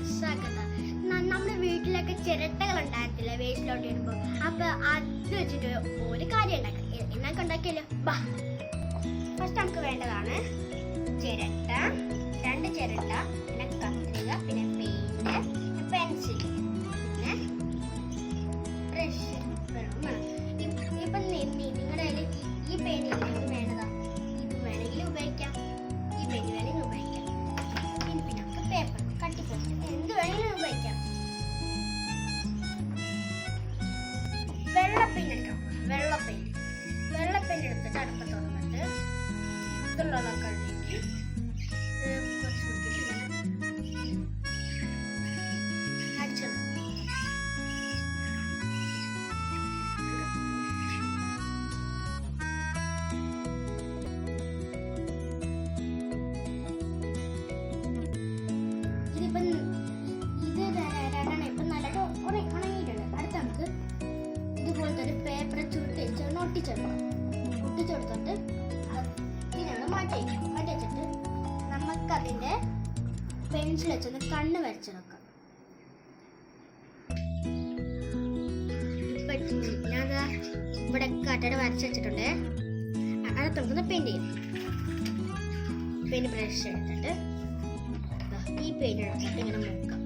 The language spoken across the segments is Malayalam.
മനസ്സിലാക്കണ്ട നമ്മുടെ വീട്ടിലൊക്കെ ചിരട്ടകൾ ഉണ്ടായിരുന്നില്ല വേസ്റ്റിലോട്ട് ഇടുമ്പോൾ അപ്പൊ അത് വെച്ചിട്ട് ഒരു കാര്യം ഉണ്ടാക്കാം. എന്നൊക്കെ ഉണ്ടാക്കിയല്ലോ ബാ. ഫസ്റ്റ് നമുക്ക് വേണ്ടതാണ് ചിരട്ട രണ്ട് ചിരട്ട പിന്നെ കത്രിക പിന്നെ പെയിന്റ് എടുത്തിട്ട് അടുപ്പ് മാറ്റി മാറ്റി വെച്ചിട്ട് നമുക്കതിന്റെ പെൻസിൽ വെച്ചൊന്ന് കണ്ണ് വരച്ചെടുക്കാം ഞാൻ ഇവിടെ കട്ടട വരച്ച് വെച്ചിട്ടുണ്ട്. അത് നമുക്കൊന്ന് പെയിന്റ് ചെയ്യാം. പെയിന്റ് ബ്രഷ് എടുത്തിട്ട്. ഈ എടുത്തിട്ട് ഇങ്ങനെ മുക്കാം.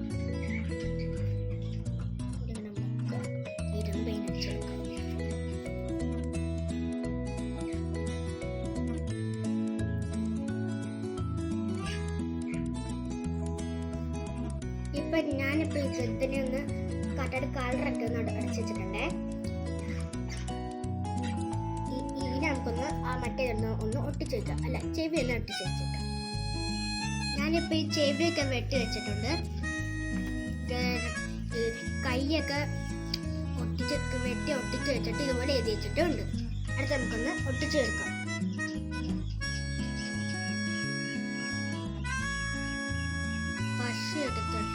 ഇപ്പൊ ഞാനിപ്പോ ഈ ചെറുതിനെ ഒന്ന് കട്ടയുടെ കളറൊക്കെ ഒന്ന് അട- അടിച്ച് വെച്ചിട്ടുണ്ടേ. നമുക്കൊന്ന് ആ മറ്റേ ഒന്ന് ഒന്ന് ഒട്ടിച്ചേക്കാം അല്ല ചെവി ഒന്ന് ഒട്ടിച്ചേക്കാം ഞാനിപ്പോ ഈ ചെവിയൊക്കെ വെട്ടി വെച്ചിട്ടുണ്ട്. കൈയൊക്കെ ഒട്ടിച്ച് വെട്ടി ഒട്ടിച്ച് വെച്ചിട്ട് ഇതുപോലെ എഴുതി വെച്ചിട്ടുണ്ട് അടുത്ത നമുക്കൊന്ന് ഒട്ടിച്ചു എടുക്കാം പശ എടുത്തിട്ടൊന്ന്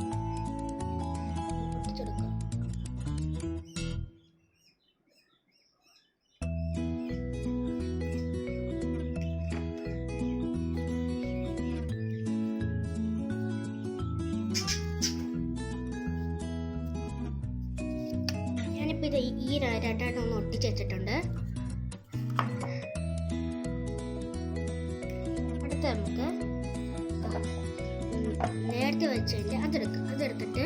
ഞാനിപ്പോ ഇത് ഈ- രണ്ടെണ്ണം ഒന്ന് ഒട്ടിച്ച് അടുത്ത നമുക്ക് നേരത്തെ വെച്ചതിന്റെ അതെടുക്കാം അതെടുത്തിട്ട്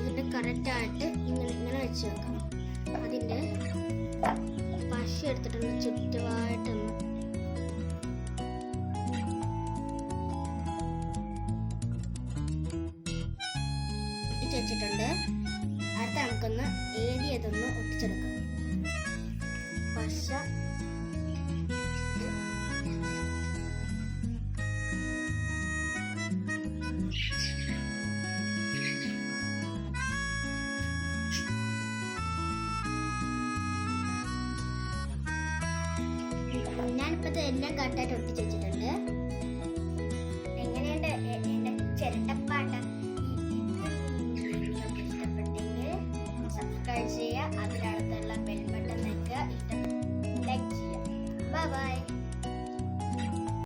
ഇതിന്റെ കറക്റ്റായിട്ട് ഇങ്ങനെ ഇങ്ങനെ വെച്ച് വെക്കാം അതിന്റെ പശ എടുത്തിട്ടൊന്ന് ചുറ്റുമായിട്ടൊന്ന് ഒട്ടിച്ച് വെച്ചിട്ടുണ്ട്. നമുക്കൊന്ന് ഏരിയതൊന്ന് ഒട്ടിച്ചെടുക്കാം. പശ. ഞാനിപ്പോ എല്ലാം കട്ടായിട്ട് ഒട്ടിച്ച് വെച്ചിട്ടുണ്ട്. സബ്സ്ക്രൈബ് ചെയ്യുക അതിനടുത്തുള്ള ബെൽബട്ടൺ നിൽക്കുക ഇഷ്ടം ലൈക്ക് ചെയ്യുക. Bye bye